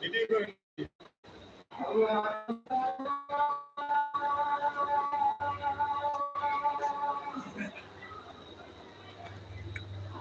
Deliver.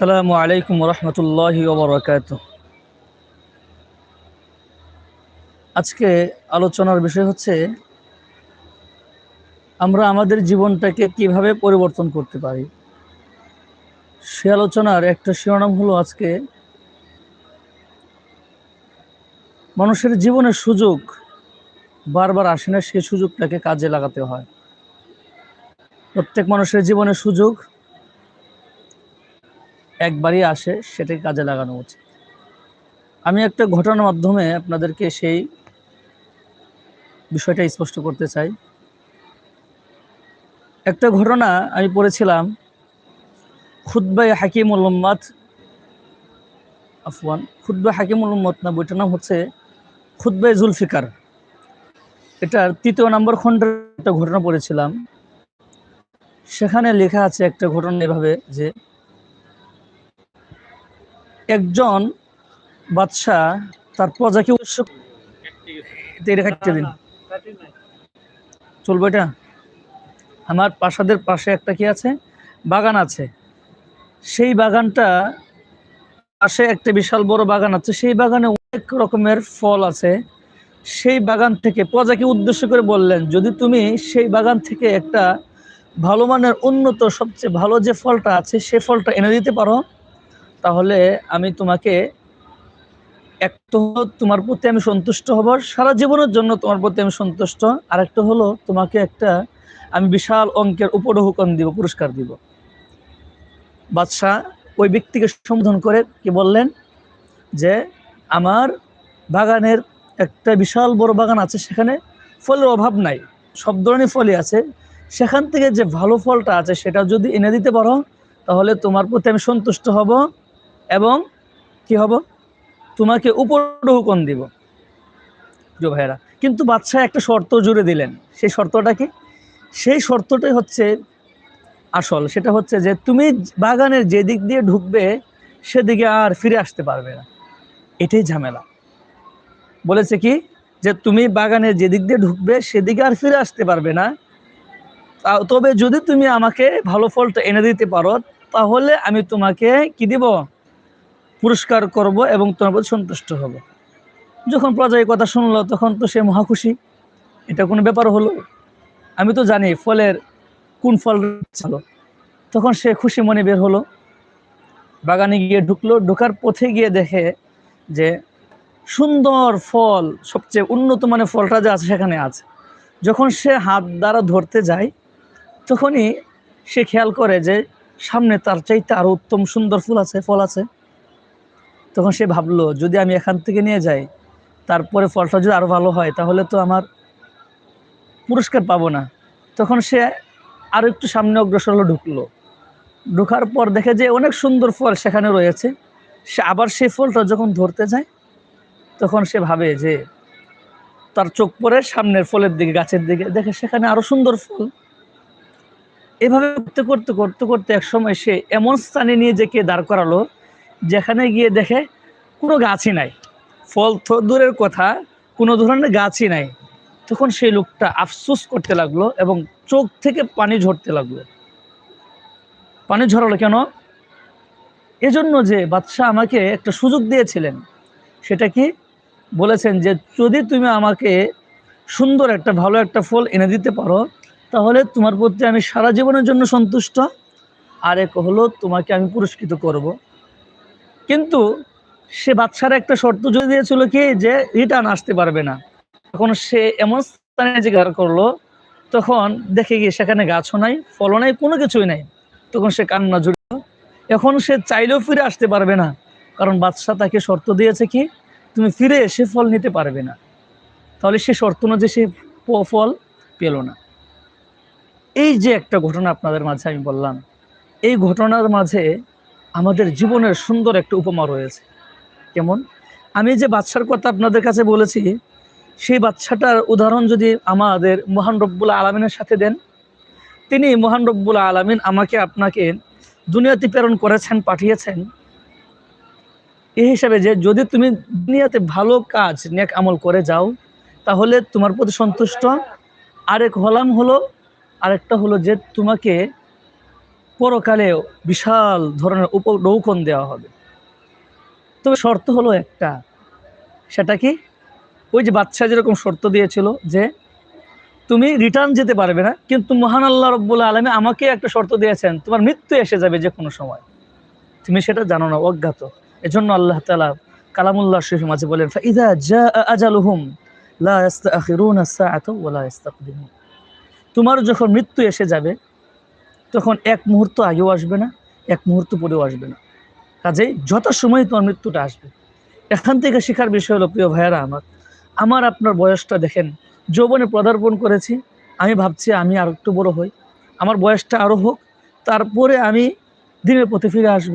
আসসালামু আলাইকুম রহমতুল্লাহ ওবরাকাত। আজকে আলোচনার বিষয় হচ্ছে, আমরা আমাদের জীবনটাকে কীভাবে পরিবর্তন করতে পারি? সে আলোচনার একটা শিরোনাম হলো আজকে, মানুষের জীবনের সুযোগ বারবার আসে না সেই সুযোগটাকে কাজে লাগাতে হয়। প্রত্যেক মানুষের জীবনের সুযোগ একবারই আসে সেটাকে কাজে লাগানো উচিত। আমি একটা ঘটনার মাধ্যমে আপনাদেরকে সেই বিষয়টা স্পষ্ট করতে চাই। একটা ঘটনা আমি পড়েছিলাম খুদ্বাই হাকিমুল উম্মাদ, আফওয়ান খুদ্বাই হাকিমুল উম্মদ না, বইটার নাম হচ্ছে খুদ্বাই জুলফিকার। এটার তৃতীয় নম্বর খণ্ডের একটা ঘটনা পড়েছিলাম। সেখানে লেখা আছে একটা ঘটনা এভাবে যে একজন বাদশাহ তার প্রজাকে উদ্দেশ্য দিন। চলবে এটা? আমার প্রাসাদের পাশে একটা কি আছে? বাগান আছে। সেই বাগানটা পাশে একটা বিশাল বড় বাগান আছে। সেই বাগানে অনেক রকমের ফল আছে। সেই বাগান থেকে প্রজাকে উদ্দেশ্য করে বললেন, যদি তুমি সেই বাগান থেকে একটা ভালো মানের উন্নত সবচেয়ে ভালো যে ফলটা আছে, সে ফলটা এনে দিতে পারো। তাহলে আমি তোমাকে এক তো হলো তোমার প্রতি আমি সন্তুষ্ট হব সারা জীবনের জন্য তোমার প্রতি আমি সন্তুষ্ট। আর একটা হলো তোমাকে একটা আমি বিশাল অঙ্কের উপঢৌকন দিব, পুরস্কার দিব। বাদশাহ ওই ব্যক্তিকে সম্বোধন করে কি বললেন যে, আমার বাগানের একটা বিশাল বড় বাগান আছে, সেখানে ফলের অভাব নাই। সব ধরনের ফলই আছে। সেখান থেকে যে ভালো ফলটা আছে, সেটা যদি এনে দিতে পারো, তাহলে তোমার প্রতি আমি সন্তুষ্ট হব। এবং কি হব? তোমাকে উপঢৌকন দিব। প্রিয় ভাইয়েরা, কিন্তু বাদশাহ একটা শর্ত জুড়ে দিলেন। সেই শর্তটা কি? সেই শর্তটাই হচ্ছে আসল। সেটা হচ্ছে যে তুমি বাগানের যে দিক দিয়ে ঢুকবে, সেদিকে আর ফিরে আসতে পারবে না। এটাই ঝামেলা। বলেছে কি? যে তুমি বাগানের যে দিক দিয়ে ঢুকবে, সেদিকে আর ফিরে আসতে পারবে না। তবে যদি তুমি আমাকে ভালো ফলটা এনে দিতে পারো, তাহলে আমি তোমাকে কি দিব? পুরস্কার করব এবং তোমার প্রতি সন্তুষ্ট হব। যখন প্রজা এই কথা শুনলো, তখন তো সে মহাখুশি এটা কোনো ব্যাপার হলো? আমি তো জানি ফলের কোন ফল ছিল তখন সে খুশি মনে বের হলো। বাগানে গিয়ে ঢুকলো। ঢোকার পথে গিয়ে দেখে যে সুন্দর ফল, সবচেয়ে উন্নত মানের ফলটা যে আছে, সেখানে আছে। যখন সে হাত দ্বারা ধরতে যায়, তখনই সে খেয়াল করে যে সামনে তার চাইতে আরও উত্তম সুন্দর ফুল আছে, ফল আছে। তখন সে ভাবলো, যদি আমি এখান থেকে নিয়ে যাই, তারপরে ফলটা যদি আরও ভালো হয়, তাহলে তো আমার পুরস্কার পাবো না। তখন সে আরও একটু সামনে অগ্রসর হলো, ঢুকলো। ঢুকার পর দেখে যে অনেক সুন্দর ফল সেখানে রয়েছে। সে আবার সেই ফলটা যখন ধরতে যায়, তখন সে ভাবে যে তার চোখ পড়ে সামনের ফলের দিকে, গাছের দিকে। দেখে সেখানে আরও সুন্দর ফল। এভাবে করতে করতে করতে করতে এক সময় সে এমন স্থানে নিয়ে যে কে দাঁড় করালো যেখানে গিয়ে দেখে কোনো গাছই নাই। ফল দূরের কথা, কোনো ধরনের গাছই নাই। তখন সেই লোকটা আফসোস করতে লাগল এবং চোখ থেকে পানি ঝরতে লাগল। পানি ঝরালো কেন? এজন্য যে বাদশাহ আমাকে একটা সুযোগ দিয়েছিলেন। সেটা কি? বলেছেন যে, যদি তুমি আমাকে সুন্দর একটা, ভালো একটা ফল এনে দিতে পারো, তাহলে তোমার প্রতি আমি সারা জীবনের জন্য সন্তুষ্ট। আর এক হলো, তোমাকে আমি পুরস্কৃত করব। কিন্তু সে বাচ্চার একটা শর্ত যদি দিয়েছিল কি যে রিটার্ন আসতে পারবে না। তখন সে এমন স্থানে জিজ্ঞার করল, তখন দেখে গিয়ে সেখানে গাছও নাই, ফলও নাই, কোনো কিছুই নাই। তখন সে কান্না জুড়ল এখন সে চাইলেও ফিরে আসতে পারবে না। কারণ বাদশাহ তাকে শর্ত দিয়েছে কি, তুমি ফিরে এসে ফল নিতে পারবে না। তাহলে সে শর্ত না যে সে ফল পেল না। এই যে একটা ঘটনা আপনাদের মাঝে আমি বললাম, এই ঘটনার মাঝে আমাদের জীবনের সুন্দর একটা উপমা রয়েছে। কেমন? আমি যে বাচ্চার কথা আপনাদের কাছে বলেছি, সেই বাচ্চাটার উদাহরণ যদি আমাদের মহান রব্বুল আলমিনের সাথে দেন, তিনি মহান রব্বুল আলমিন আমাকে আপনাকে দুনিয়াতে প্রেরণ করেছেন, পাঠিয়েছেন। এই হিসাবে যে যদি তুমি দুনিয়াতে ভালো কাজ, নেক আমল করে যাও, তাহলে তোমার প্রতি সন্তুষ্ট। আরেক হলাম হলো, আরেকটা হলো যে তোমাকে পরকালে বিশাল ধরনের উপডৌকন দেওয়া হবে। তবে শর্ত হলো একটা, সেটা কি? ওই যে বাচ্চা যেরকম শর্ত দিয়েছিল যে, তুমি রিটার্ন যেতে পারবে না, কিন্তু মহান আল্লাহ রব্বুল আলমী আমাকে একটা শর্ত দিয়েছেন, তোমার মৃত্যু এসে যাবে যে কোনো সময়। তুমি সেটা জানো না, অজ্ঞাত। এজন্য আল্লাহ তালা কালামুল্লাহ শরীফ মাঝে বলেন ইদা তোমার যখন মৃত্যু এসে যাবে তখন এক মুহূর্ত আগেও আসবে না, এক মুহূর্ত পরেও আসবে না। কাজেই যত সময় তোমার মৃত্যুটা আসবে। এখান থেকে শেখার বিষয় হলো, প্রিয় ভাইয়ারা আমার আমার আপনার বয়সটা দেখেন, যৌবনে পদার্পণ করেছি, আমি ভাবছি আমি আর একটু বড় হই। আমার বয়সটা আরও হোক, তারপরে আমি দিনের পথে ফিরে আসব।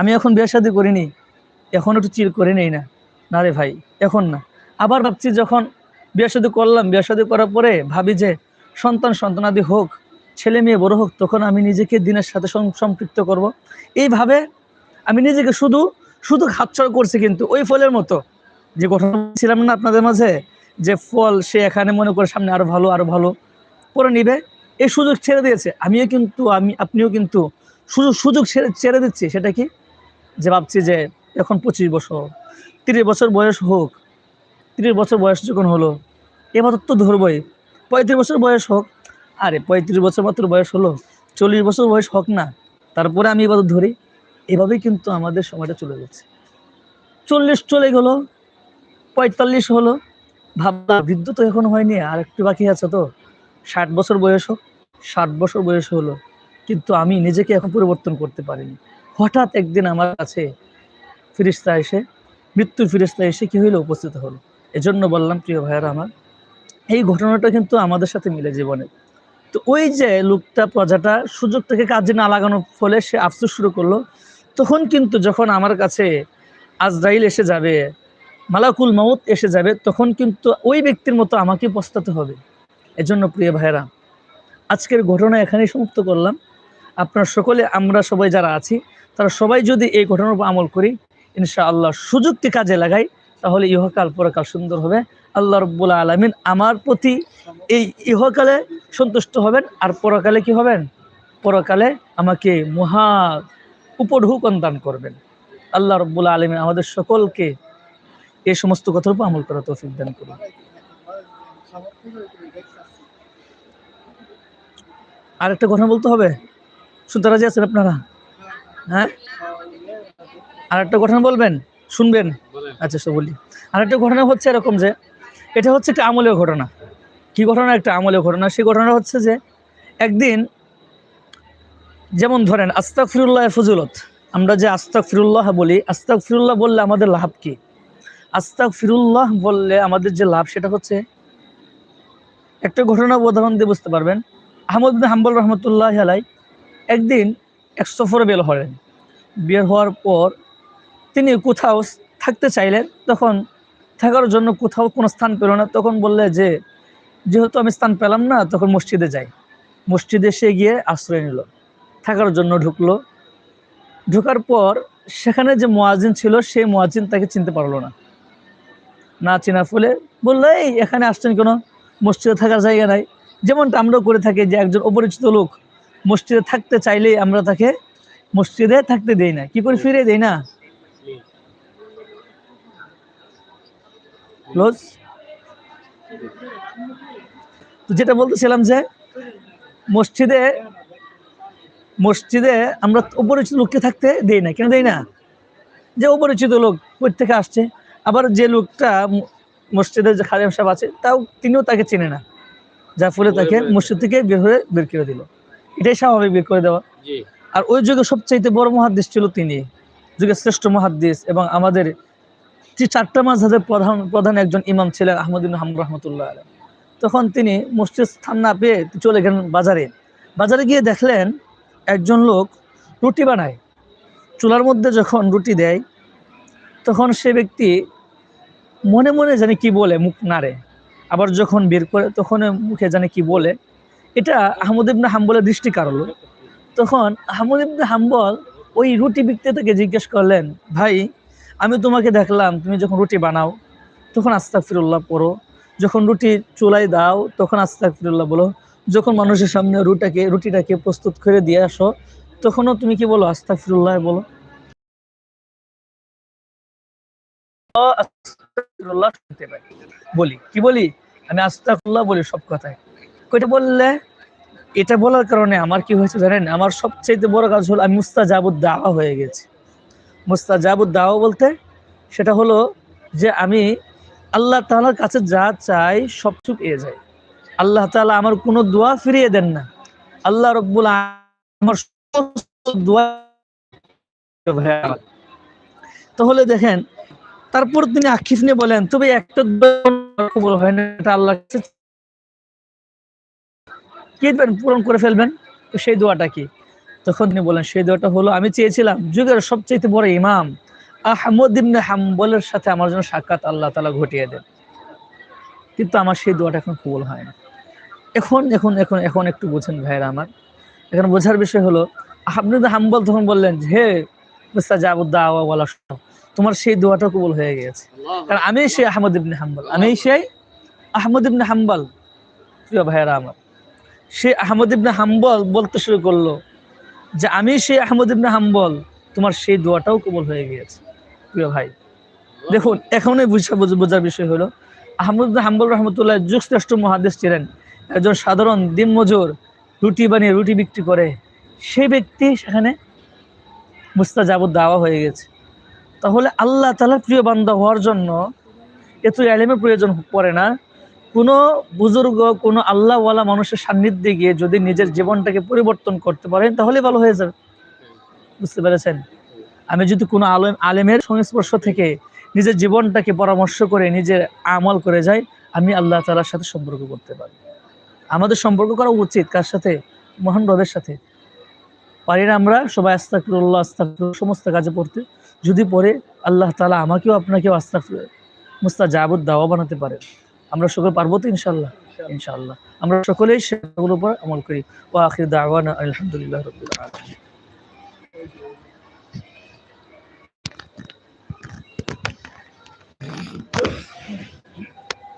আমি এখন বিয়ে করিনি, এখন একটু চির করে নেই না। না রে ভাই, এখন না। আবার ভাবছি যখন বিয়ে করলাম, বিয়ে করার পরে ভাবি যে সন্তান সন্তানাদি হোক ছেলে মেয়ে বড় হোক, তখন আমি নিজেকে দিনের সাথে সম- সম্পৃক্ত করব। এইভাবে আমি নিজেকে শুধু শুধু হাতছড় করছি কিন্তু ওই ফলের মতো। যে ঘটনা ছিলাম না আপনাদের মাঝে, যে ফল সে এখানে মনে করে সামনে আরও ভালো আরও ভালো, পরে নিবে, এই সুযোগ ছেড়ে দিয়েছে। আমিও কিন্তু, আমি, আপনিও কিন্তু সুযোগ সুযোগ ছেড়ে ছেড়ে দিচ্ছি। সেটা কি? যে ভাবছি যে এখন পঁচিশ বছর, তিরিশ বছর বয়স হোক, তিরিশ বছর বয়স যখন হলো, এবার তো ধরবই, পঁয়ত্রিশ বছর বয়স হোক আরে পঁয়ত্রিশ বছর মাত্র বয়স হলো, চল্লিশ বছর বয়স হোক না, তারপরে আমি এবার ধরি, এভাবেই কিন্তু আমাদের সময়টা চলে যাচ্ছে চল্লিশ চলে গেলো, পঁয়তাল্লিশ হলো, ভাবলাম বৃদ্ধ তো এখন হয়নি, আর একটু বাকি আছে তো, ষাট বছর বয়স হোক, ষাট বছর বয়স হলো, কিন্তু আমি নিজেকে এখন পরিবর্তন করতে পারিনি। হঠাৎ একদিন আমার কাছে ফিরিস্তা এসে মৃত্যুর ফিরিস্তা এসে কী হইল উপস্থিত হলো। এজন্য বললাম, প্রিয় ভাইয়ারা আমার, এই ঘটনাটা কিন্তু আমাদের সাথে মিলে জীবনে। তো ওই যে লোকটা প্রজাটা সুযোগটাকে কাজে না লাগানোর ফলে সে আফসোস শুরু করল। তখন কিন্তু যখন আমার কাছে আজরাইল এসে যাবে, মালাকুল মাউত এসে যাবে, তখন কিন্তু ওই ব্যক্তির মতো আমাকে পস্তাতে হবে। এজন্য প্রিয় ভাইরা আজকের ঘটনা এখানেই সমাপ্ত করলাম। আপনার সকলে, আমরা সবাই যারা আছি, তারা সবাই যদি এই ঘটনার উপর আমল করি, ইনশাআল্লাহ সুযোগটি কাজে লাগাই, তাহলে ইহকাল পরকাল সুন্দর হবে। আল্লাহ রব্বুল আলমিন আমার প্রতি এই ইহকালে সন্তুষ্ট হবেন। আর পরকালে কি হবেন? পরকালে আমাকে মহা উপঢৌকন দান করবেন। আল্লাহ রব্বুল আলমিন আমাদের সকলকে এই সমস্ত কথার উপর আমল করা তৌফিক দান করুন। আর একটা কথা বলতে হবে? শুনতে রাজি আছেন আপনারা? হ্যাঁ? আর একটা ঘটনা বলবেন? শুনবেন? আচ্ছা সব বলি। আর একটা ঘটনা হচ্ছে এরকম যে এটা হচ্ছে একটা আমলীয় ঘটনা। কি ঘটনা? একটা আমলীয় ঘটনা। সেই ঘটনা হচ্ছে যে একদিন যেমন ধরেন আস্তাক ফিরুল্লাহ ফজুলত। আমরা যে আস্তাক ফিরুল্লাহ বলি আস্তাক ফিরুল্লাহ বললে আমাদের লাভ কি? আস্তাক ফিরুল্লাহ বললে আমাদের যে লাভ সেটা হচ্ছে একটা ঘটনা উদাহরণ দিয়ে বুঝতে পারবেন। আহমদ হাম্বল রহমতুল্লাহ আলাই একদিন এক সফরে বের হলেন। বের হওয়ার পর তিনি কোথাও থাকতে চাইলেন, তখন থাকার জন্য কোথাও কোনো স্থান পেল না। তখন বললে যে, যেহেতু আমি স্থান পেলাম না, তখন মসজিদে যাই। মসজিদে সে গিয়ে আশ্রয় নিল। থাকার জন্য ঢুকলো। ঢুকার পর সেখানে যে মোয়াজিন ছিল, সেই মোয়াজিন তাকে চিনতে পারল না। না চেনার ফলে বলল, এই, এখানে আসছেন কোনো? মসজিদে থাকার জায়গা নাই। যেমনটা আমরাও করে থাকি যে, একজন অপরিচিত লোক মসজিদে থাকতে চাইলেই আমরা তাকে মসজিদে থাকতে দেই না। কি করে ফিরে দেই না? ক্লোজ। তো যেটা বলতেছিলাম যে মসজিদে মসজিদে আমরা অপরিচিত লোককে থাকতে দেই না। কেন দেই না? যে অপরিচিত লোক থেকে আসছে আবার যে লোকটা মসজিদের যে খালেম সাহেব আছে তাও তিনিও তাকে চেনে না। যার ফলে তাকে মসজিদ থেকে বের হয়ে বের করে দিল। এটাই স্বাভাবিক বের করে দেওয়া। আর ওই যুগে সবচাইতে বড় মহাদ্দেশ ছিল তিনি যুগের শ্রেষ্ঠ মহাদ্দেশ এবং আমাদের যে চারটা মাঝহের প্রধান প্রধান একজন ইমাম ছিলেন আহমদিন হাম রহমতুল্লাহ আলাইহ। তখন তিনি মসজিদ স্থান না পেয়ে চলে গেলেন বাজারে। বাজারে গিয়ে দেখলেন একজন লোক রুটি বানায়। চুলার মধ্যে যখন রুটি দেয়, তখন সে ব্যক্তি মনে মনে জানে কি বলে, মুখ নাড়ে। আবার যখন বের করে, তখন মুখে জানে কি বলে। এটা আহমদ ইবনে হাম্বলের দৃষ্টি কারল তখন আহমদ ইবনে হাম্বল ওই রুটি বিক্রেতাকে জিজ্ঞেস করলেন, ভাই আমি তোমাকে দেখলাম, তুমি যখন রুটি বানাও, তখন আস্তাক ফিরুল্লাহ পড়ো। যখন রুটি চুলায় দাও, তখন আস্তাক ফিরুল্লাহ বলো। যখন মানুষের সামনে রুটাকে, রুটিটাকে প্রস্তুত করে দিয়ে আসো, তখনও তুমি কি বলো আস্তাক ফিরুল্লাহ বলো। বলি, কি বলি? আমি আস্তাকুল্লাহ বলি সব কথায়। কইটা বললে? এটা বলার কারণে আমার কি হয়েছে জানেন? আমার সবচেয়ে বড় কাজ হলো আমি মুস্তাজাবুদ দাওয়া হয়ে গেছি। মুস্তাজাবুদ দাওয়া বলতে, সেটা হলো যে আমি আল্লাহ তাআলার কাছে যা চাই সব কিছু পেয়ে যাই। আল্লাহ তাআলা আমার কোনো দোয়া ফিরিয়ে দেন না। আল্লাহ রব্বুল আমার তাহলে দেখেন, তারপর তিনি আক্ষিফ নিয়ে বলেন, তবে একটা হয় না, এটা আল্লাহ কি পূরণ করে ফেলবেন? সেই দোয়াটা কি? তখন তিনি বলেন, সেই দোয়াটা হলো, আমি চেয়েছিলাম যুগের সবচেয়ে বড় ইমাম আহমদ ইবনে হাম্বলের সাথে আমার জন্য সাক্ষাৎ আল্লাহ তাআলা ঘটিয়ে দেন। কিন্তু আমার সেই দোয়াটা এখন কবুল হয় না। এখন এখন এখন এখন একটু বোঝেন ভাইরা আমার। এখন বোঝার বিষয় হলো, আহমদ হাম্বল তখন বললেন হে মুস্তাজাবুদ্দাওয়া বলা তোমার সেই দোয়াটা কবুল হয়ে গেছে কারণ আমি সেই আহমদ ইবনে হাম্বল, আমি সেই আহমদ ইবনে হাম্বল। প্রিয় ভাইয়েরা আমার সে আহমদ ইবনে হাম্বল বলতে শুরু করল যে আমি সেই আহমদ ইবনে হাম্বল, তোমার সেই দোয়াটাও কবল হয়ে গিয়েছে। প্রিয় ভাই, দেখুন এখনই বুঝা বোঝার বিষয় হলো, আহমদ হাম্বল রহমতুল্লাহ যুগশ্রেষ্ঠ মহাদেশ ছিলেন। একজন সাধারণ দিনমজুর, রুটি বানিয়ে রুটি বিক্রি করে সেই ব্যক্তি সেখানে মুস্তাজাবুদ দাওয়া হয়ে গেছে। তাহলে আল্লাহ তাআলার প্রিয় বান্দা হওয়ার জন্য এত এলেমের প্রয়োজন পড়ে না। কোনো বুজুর্গ, কোনো আল্লাহওয়ালা মানুষের সান্নিধ্যে গিয়ে যদি নিজের জীবনটাকে পরিবর্তন করতে পারেন তাহলে ভালো হয়ে যাবে। বুঝতে পেরেছেন? আমি যদি কোনো আলেম, আলেমের সংস্পর্শ থেকে নিজের জীবনটাকে পরামর্শ করে নিজের আমল করে যাই, আমি আল্লাহ তালার সাথে সম্পর্ক করতে পারি। আমাদের সম্পর্ক করা উচিত কার সাথে? মহান রবের সাথে। পারি না আমরা সবাই আস্তাকুল্লাহ আস্তাকুর সমস্ত কাজে পড়তে। যদি পরে আল্লাহ তালা আমাকেও আপনাকেও আস্তা মুস্তা জাবুদ দাওয়া বানাতে পারে। আমরা সকলে পারব তো ইনশাল্লাহ ইনশাল্লাহ আমরা সকলেই সেগুলোর উপর আমল করি। ও আখির দাওয়ানা আলহামদুলিল্লাহ